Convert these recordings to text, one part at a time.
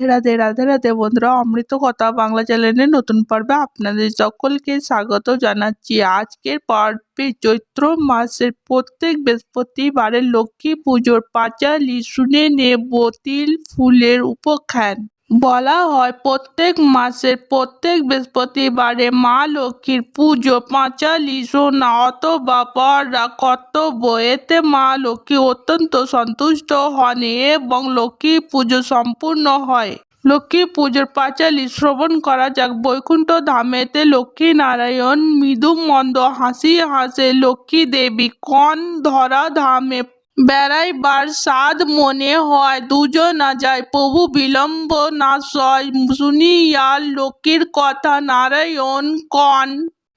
রাধে রাধে রাধে বন্ধুরা, অমৃত কথা বাংলা চ্যানেলের নতুন পর্বে আপনাদের সকলকে স্বাগত জানাচ্ছি। আজকের পর্বে চৈত্র মাসের প্রত্যেক বৃহস্পতিবারের লক্ষ্মী পুজোর পাঁচালি শুনে নেব তিল ফুলের উপাখ্যান। বলা হয়, প্রত্যেক মাসের প্রত্যেক বৃহস্পতিবারে মা লক্ষ্মীর পুজো, পাঁচালি শোনা অথবা পড়া কর্তব্য। এতে মা লক্ষ্মী অত্যন্ত সন্তুষ্ট হন এবং লক্ষ্মী পুজো সম্পূর্ণ হয়। লক্ষ্মী পুজোর পাঁচালি শ্রবণ করা যাক। বৈকুণ্ঠ ধামেতে লক্ষ্মী নারায়ণ মৃদু মন্দ হাসি হাসে, লক্ষ্মী দেবী, কন ধরা ধামে বেড়াইবার সাধ মনে হয় দুজনা যায়, প্রভু বিলম্ব না সয়। শুনিয়া লোকের কথা নারায়ণ কন,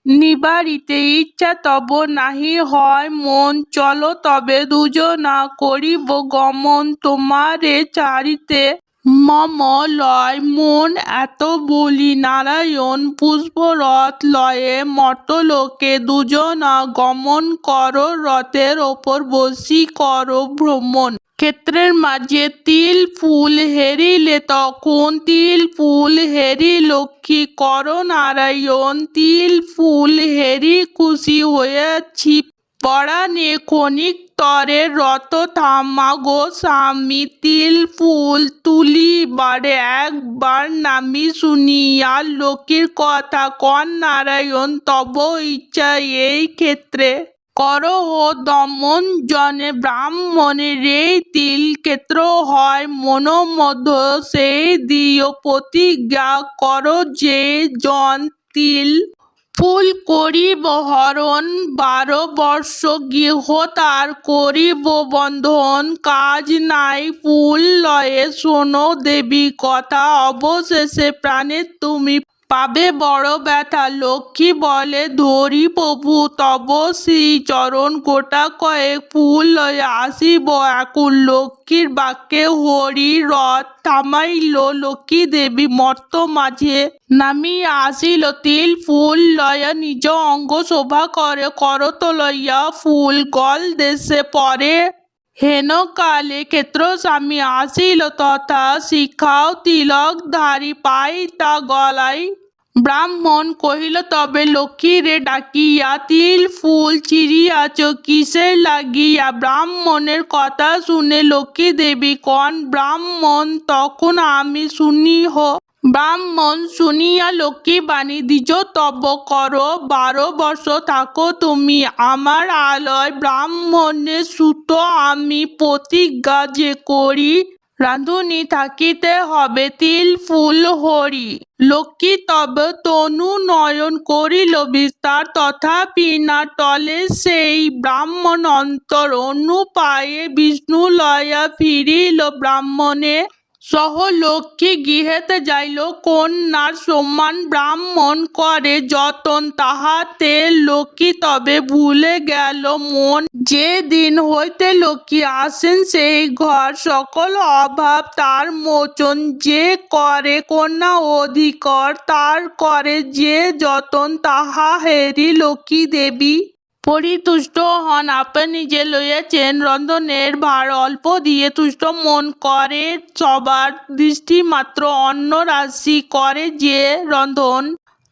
নিবারিতে ইচ্ছা তব নাহি হয় মন। চলো তবে দুজনা করিব গমন, তোমারে চারিতে মম লয় মন এত বলি নারায়ণ পুষ্পরথ লয়ে মর্তলোকে দুজনা গমন কর রথের ওপর বসি কর ভ্রমণ। ক্ষেত্রের মাঝে তিল ফুল হেরিলে তখন তিল ফুল হেরি লক্ষ্মী কর নারায়ণ, তিল ফুল হেরি খুশি হয়েছি। পরাণে ক্ষণিক তরে রত থামা গো স্বামী তিল ফুল তুলিবারে একবার নামি শুনিয়া লোকের কথা, কন নারায়ণ, তব ইচ্ছা এই ক্ষেত্রে। করহ দমন জনে ব্রাহ্মণের এই তিল ক্ষেত্র হয় মনোমধ্য সেই দিয় প্রতিজ্ঞা কর যে জন তিল ফুল করিব বারো বর্ষ গৃহ তার করিব বন্ধন, কাজ নাই ফুল লয়ে শোনো দেবী, কথা অবশেষে প্রাণের তুমি পাবে বড় ব্যথা। লক্ষ্মী বলে, ধরি প্রভু, তব শ্রী চরণ গোটা কয়েক ফুল লয়ে আসিব এখন। লক্ষ্মীর বাক্যে হরি রথ থামাইল। লক্ষ্মী দেবী মর্ত মাঝে নামিয়া আসিল। তিল ফুল লয়া নিজ অঙ্গ শোভা করে, করত লইয়া ফুল গল দেশে পরে। হেন কালে ক্ষেত্র স্বামী আসিল, তথা শিখাও তিলক ধারি পাই তা গলাই ব্রাহ্মণ কহিল, তবে লক্ষ্মীরে ডাকিয়া তিল, ফুল চিরিয়াছ কিসের লাগিয়া? ব্রাহ্মণের কথা শুনে লক্ষ্মী দেবী কন, ব্রাহ্মণ, তখন আমি শুনিহ। ব্রাহ্মণ শুনিয়া লক্ষ্মী বাণী দ্বিজ তব কর, বারো বর্ষ থাকো তুমি আমার আলয়। ব্রাহ্মণের সুত আমি প্রতিজ্ঞা যে করি রাঁধুনি থাকিতে হবে তিল, ফুল, হরি। লক্ষ্মী তব তনু নয়ন করিল বিস্তার। তথাপি না টলে সেই ব্রাহ্মণ অন্তর। অনুপায়ে বিষ্ণু লয়া ফিরিল ব্রাহ্মণে সহ লক্ষ্মী গৃহেতে যাইল, কন্যার সম্মান ব্রাহ্মণ করে, যতন তাহাতে লক্ষ্মী তবে ভুলে গেল মন। যে দিন হইতে লক্ষ্মী আসেন, সেই ঘর সকল অভাব তার মোচন যে করে, কন্যা অধিকর তার করে, যে যতন তাহা হেরি লক্ষ্মী দেবী। পরিতুষ্ট হন। আপনি যে লইয়াছেন। রন্ধনের ভার অল্প দিয়ে তুষ্ট মন করে, সবার দৃষ্টি মাত্র অন্য রাশি করে যে রন্ধন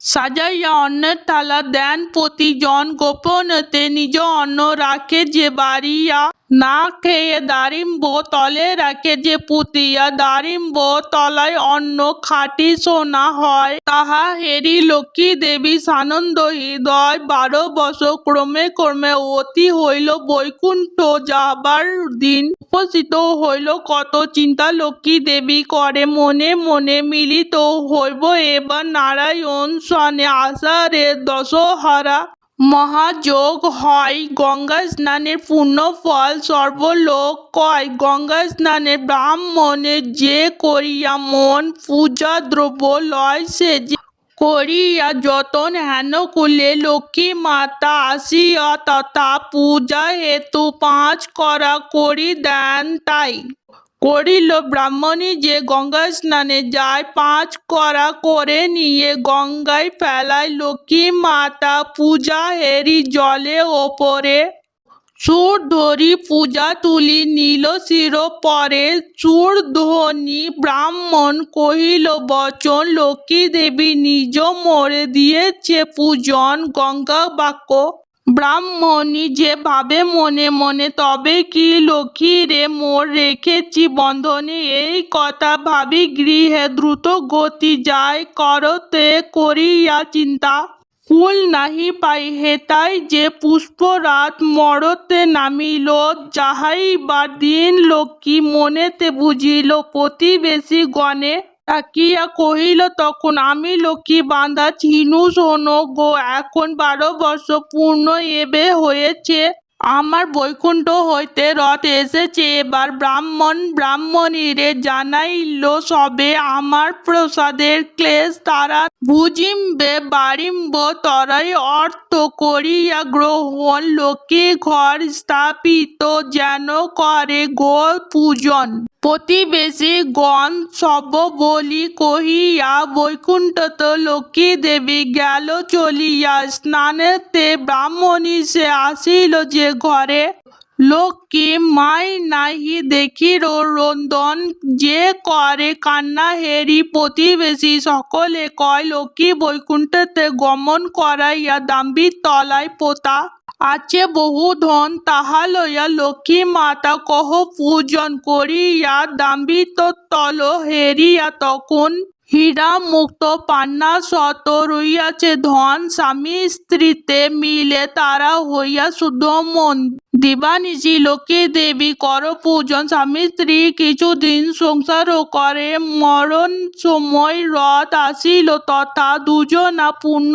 সাজাইয়া অন্নের থালা দেন প্রতিজন গোপনতে নিজ অন্ন রাখে যে বাড়িয়া না খেয়ে দারিম্ব তলে রাখে যে পুতিয়া। দারিম্ব তলায় অন্ন খাটি সোনা হয়, তাহা হেরি লক্ষ্মী দেবী সানন্দ হৃদয় বারো বছর ক্রমে ক্রমে অতি হইল বৈকুণ্ঠ যাবার দিন। উপস্থিত হইল কত চিন্তা লক্ষ্মী দেবী করে, মনে মনে মিলিত হইব এবার নারায়ণ সনে আষাঢ়ে দশহারা। মহাযোগ হয় গঙ্গা স্নানের পূর্ণ ফল সর্বলোক কয়। গঙ্গা স্নানের ব্রাহ্মণের যে করিয়া মন পূজা দ্রব্য লয় সে যে করিয়া যতন হেন কুলে লক্ষ্মী মাতা আসিয়া তথা পূজা হেতু পাঁচ করা করি দেন তাই। করিল ব্রাহ্মণী যে গঙ্গা স্নানে যায়, পাঁচ করা করে নিয়ে গঙ্গায় ফেলায় লক্ষ্মী মাতা পূজা হেরি জলে ওপরে। চুর ধরি পূজা তুলি নীল শির পরে। চুর ধ্বনি ব্রাহ্মণ কহিল, বচন লক্ষ্মী দেবী নিজ মরে দিয়েছে পূজন গঙ্গা বাক্য। ব্রাহ্মণী যে ভাবে মনে মনে, তবে কি লক্ষ্মী রে মোর রেখেছি বন্ধনে? এই কথা ভাবি গৃহে দ্রুত গতি যায়, করতে করিয়া চিন্তা কুল নাহি পাই হেতাই যে পুষ্পরাত মরতে নামিল যাহাই বা দিন লক্ষ্মী মনেতে বুঝিল, প্রতিবেশী গণে তাকিয়া কহিল, তখন আমি লক্ষ্মী বাঁধা চিনু শোনো গো, এখন বারো বর্ষ পূর্ণ এবে হয়েছে। আমার বৈকুণ্ঠ হইতে রথ এসেছে, এবার ব্রাহ্মণ ব্রাহ্মণীরে জানাইল সবে আমার প্রসাদের ক্লেশ তারা বুঝিমবে বাড়িম্ব তরাই অর্থ করিয়া গ্রহণ, লোকে ঘর স্থাপিত যেন করে গো পূজন। প্রতিবেশী গণ সব বলি কহিয়া বৈকুণ্ঠত লক্ষ্মী দেবী গেল চলিয়া, স্নানেতে ব্রাহ্মণী সে আসিল যে ঘরে। লক্ষ্মী মাই নাহি দেখির রন্দন যে করে কান্না হেরি প্রতিবেশী সকলে কয় লক্ষ্মী বৈকুণ্ঠতে গমন করাইয়া দাম্বির তলায় পোতা আছে বহু ধন, তাহা লইয়া লক্ষ্মী মাতা কহ, পূজন করিয়া দাম্বিত তল হেরিয়া তখন হীরা মুক্ত পান্না শত রইয়াছে ধন, স্বামী স্ত্রীতে মিলে তারা হইয়া শুদ্ধ মন। দিবানিশি লক্ষ্মী দেবী কর পূজন, স্বামী স্ত্রী কিছুদিন সংসারও করে, মরণ সময় রথ আসিল তথা দুজনা পূর্ণ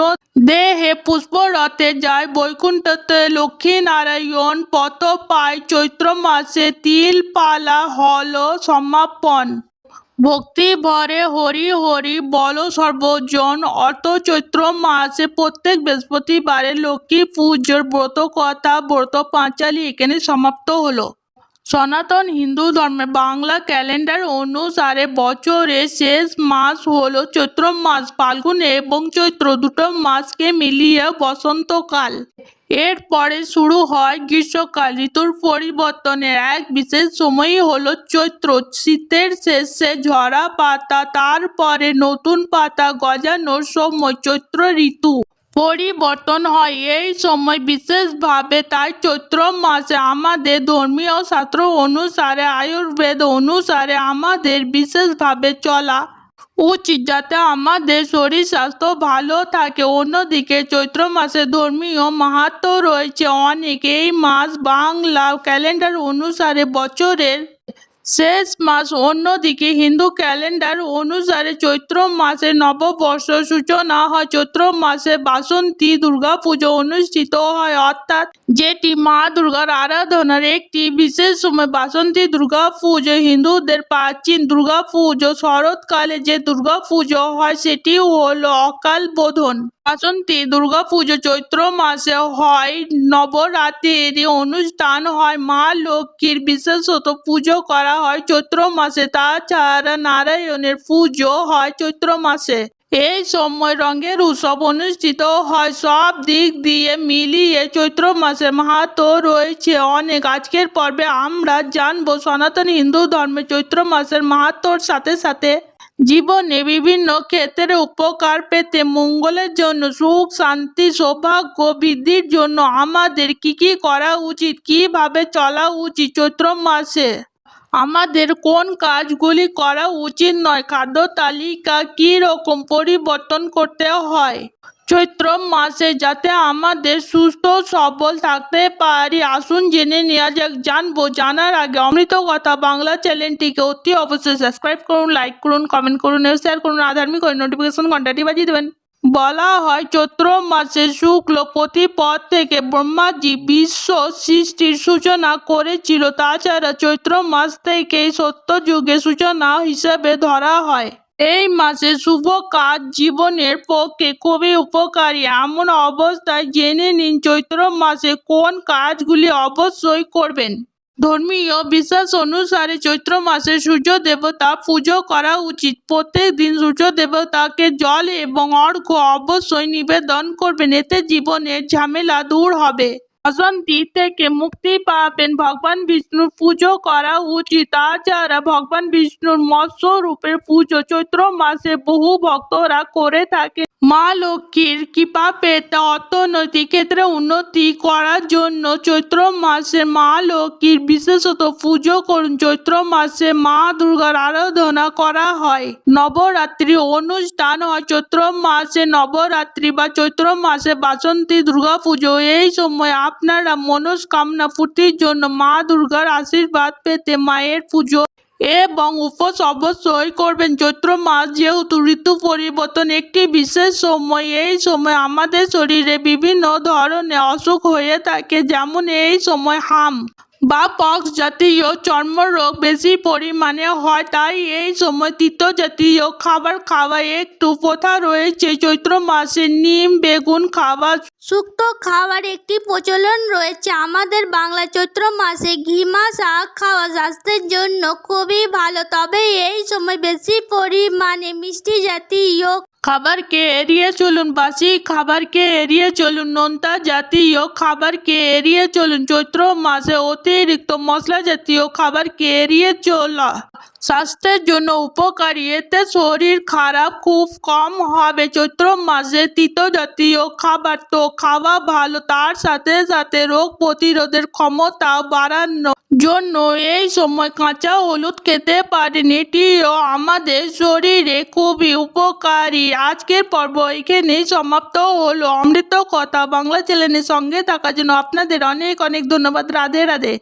দেহে পুষ্পরথে যায়। বৈকুণ্ঠতে লক্ষ্মী নারায়ণ পত পায়, চৈত্র মাসে তিল পালা হল সমাপন। ভক্তি ভরে হরি হরি বল সর্বজন। অর্থ চৈত্র মাসে প্রত্যেক বৃহস্পতিবারে লক্ষ্মী পুজোর ব্রত, কথা, ব্রত, পাঁচালী এখানে সমাপ্ত হলো। সনাতন হিন্দু ধর্মে বাংলা ক্যালেন্ডার অনুসারে বছরের শেষ মাস হলো চৈত্র মাস, ফাল্গুন এবং চৈত্র দুটো মাসকে মিলিয়ে বসন্তকাল। এরপরে শুরু হয় গ্রীষ্মকাল। ঋতুর পরিবর্তনের এক বিশেষ সময়ই হলো চৈত্র। শীতের শেষে ঝরা পাতা, তারপরে নতুন পাতা গজানোর সময় চৈত্র ঋতু। পরিবর্তন হয়। এই সময় বিশেষভাবে তাই চৈত্র মাসে আমাদের ধর্মীয় শাস্ত্র অনুসারে, আয়ুর্বেদ অনুসারে আমাদের বিশেষভাবে চলা উচিত যাতে আমাদের শরীর স্বাস্থ্য ভালো থাকে। অন্যদিকে চৈত্র মাসে ধর্মীয় মাহাত্ম রয়েছে অনেক। এই মাস বাংলা ক্যালেন্ডার অনুসারে বছরের শেষ মাস অন্যদিকে হিন্দু ক্যালেন্ডার অনুসারে চৈত্র মাসে নববর্ষ সূচনা হয়। চৈত্র মাসে বাসন্তী দুর্গাপুজো অনুষ্ঠিত হয়। অর্থাৎ যেটি মা দুর্গার আরাধনার একটি বিশেষ সময় বাসন্তী দুর্গা পুজো হিন্দুদের প্রাচীন দুর্গা পুজো শরৎকালে যে দুর্গা পুজো হয় সেটি হলো অকাল বোধন। বাসন্তী দুর্গা পুজো চৈত্র মাসে হয়। নবরাত্রির অনুষ্ঠান হয়। মা লক্ষ্মীর বিশেষত পুজো করা হয় চৈত্র মাসে, তাছাড়া নারায়ণের পুজো হয় চৈত্র মাসে। এই সময় রঙের উৎসব অনুষ্ঠিত হয়, সব দিক দিয়ে মিলিয়ে চৈত্র মাসের মাহাত্ম রয়েছে অনেক। আজকের পর্বে আমরা জানব সনাতন হিন্দু ধর্মে চৈত্র মাসের মাহাত্মর সাথে সাথে জীবনে বিভিন্ন ক্ষেত্রে উপকার পেতে মঙ্গলের জন্য সুখ, শান্তি, সৌভাগ্য বৃদ্ধির জন্য আমাদের কি কি করা উচিত, কীভাবে চলা উচিত চৈত্র মাসে? আমাদের কোন কাজগুলি করা উচিত নয়? খাদ্য তালিকা কি রকম পরিবর্তন করতে হয়? চৈত্র মাসে যাতে আমাদের সুস্থ সবল থাকতে পারি। আসুন জেনে নেওয়া যাক, জানব, জানার আগে অমৃত কথা বাংলা চ্যানেলটিকে অতি অবশ্যই সাবস্ক্রাইব করুন লাইক করুন কমেন্ট করুন শেয়ার করুন আধার্মিক নোটিফিকেশন ঘন্টাটি বাজিয়ে দেবেন। বলা হয়, চৈত্র মাসে শুক্ল প্রতিপদ থেকে ব্রহ্মাজি বিশ্ব সৃষ্টির সূচনা করেছিল। তাছাড়া চৈত্র মাস থেকেই সত্যযুগের সূচনা হিসেবে ধরা হয়। এই মাসে শুভ কাজ জীবনের পক্ষে খুবই উপকারী। এমন অবস্থায় জেনে নিন, চৈত্র মাসে কোন কাজগুলি অবশ্যই করবেন। ধর্মীয় বিশ্বাস অনুসারে চৈত্র মাসে সূর্য দেবতা পুজো করা উচিত। প্রত্যেক দিন সূর্য দেবতাকে জল এবং অর্ঘ্য অবশ্যই নিবেদন করবেন, এতে জীবনের ঝামেলা দূর হবে। অশান্তি থেকে মুক্তি পাবেন ভগবান বিষ্ণুর পুজো করা উচিত। তাছাড়া ভগবান বিষ্ণুর মৎস্য রূপের পুজো চৈত্র মাসে বহু ভক্তরা করে থাকে। মা লক্ষ্মীর কৃপা পেতে অর্থনৈতিক ক্ষেত্রে উন্নতি করার জন্য চৈত্র মাসে মা লক্ষ্মীর বিশেষত পুজো করুন। চৈত্র মাসে মা দুর্গার আরাধনা করা হয়। নবরাত্রি অনুষ্ঠান হয়। চৈত্র মাসে নবরাত্রি বা চৈত্র মাসে বাসন্তী দুর্গা পুজো এই সময় আপনারা মনস্কামনা পূর্তির জন্য মা দুর্গার আশীর্বাদ পেতে মায়ের পুজো এবং উপোস অবশ্যই করবেন। চৈত্র মাস যেহেতু ঋতু পরিবর্তন, একটি বিশেষ সময়, এই সময় আমাদের শরীরে বিভিন্ন ধরনের অসুখ হয়ে থাকে, যেমন এই সময় হাম বা পক্স জাতীয় চর্মরোগ বেশি পরিমাণে হয়, তাই এই সময় তিত জাতীয় খাবার খাওয়া একটু প্রথা রয়েছে। চৈত্র মাসে নিম, বেগুন খাওয়া শুক্তো খাওয়ার একটি প্রচলন রয়েছে। আমাদের বাংলা চৈত্র মাসে ঘিমা শাক খাওয়া স্বাস্থ্যের জন্য খুবই ভালো। তবে এই সময় বেশি পরিমাণে মিষ্টি জাতীয় খাবারকে এড়িয়ে চলুন। বাসি খাবারকে এড়িয়ে চলুন। নোনতা জাতীয় খাবারকে এড়িয়ে চলুন। চৈত্র মাসে অতিরিক্ত মশলা জাতীয় খাবারকে এড়িয়ে চলা স্বাস্থ্যের জন্য উপকারী এতে শরীর খারাপ, খুব কম হবে। চৈত্র মাসে তিত জাতীয় খাবার তো খাওয়া ভালো, তার সাথে সাথে রোগ প্রতিরোধের ক্ষমতা বাড়ানো জন্য এই সময় কাঁচা হলুদ খেতে পারেন। এটিও আমাদের শরীরে খুবই উপকারী। আজকের পর্ব এখানেই সমাপ্ত হলো। অমৃত কথা বাংলা চ্যানেলের সঙ্গে থাকার জন্য আপনাদের অনেক অনেক ধন্যবাদ। রাধে রাধে।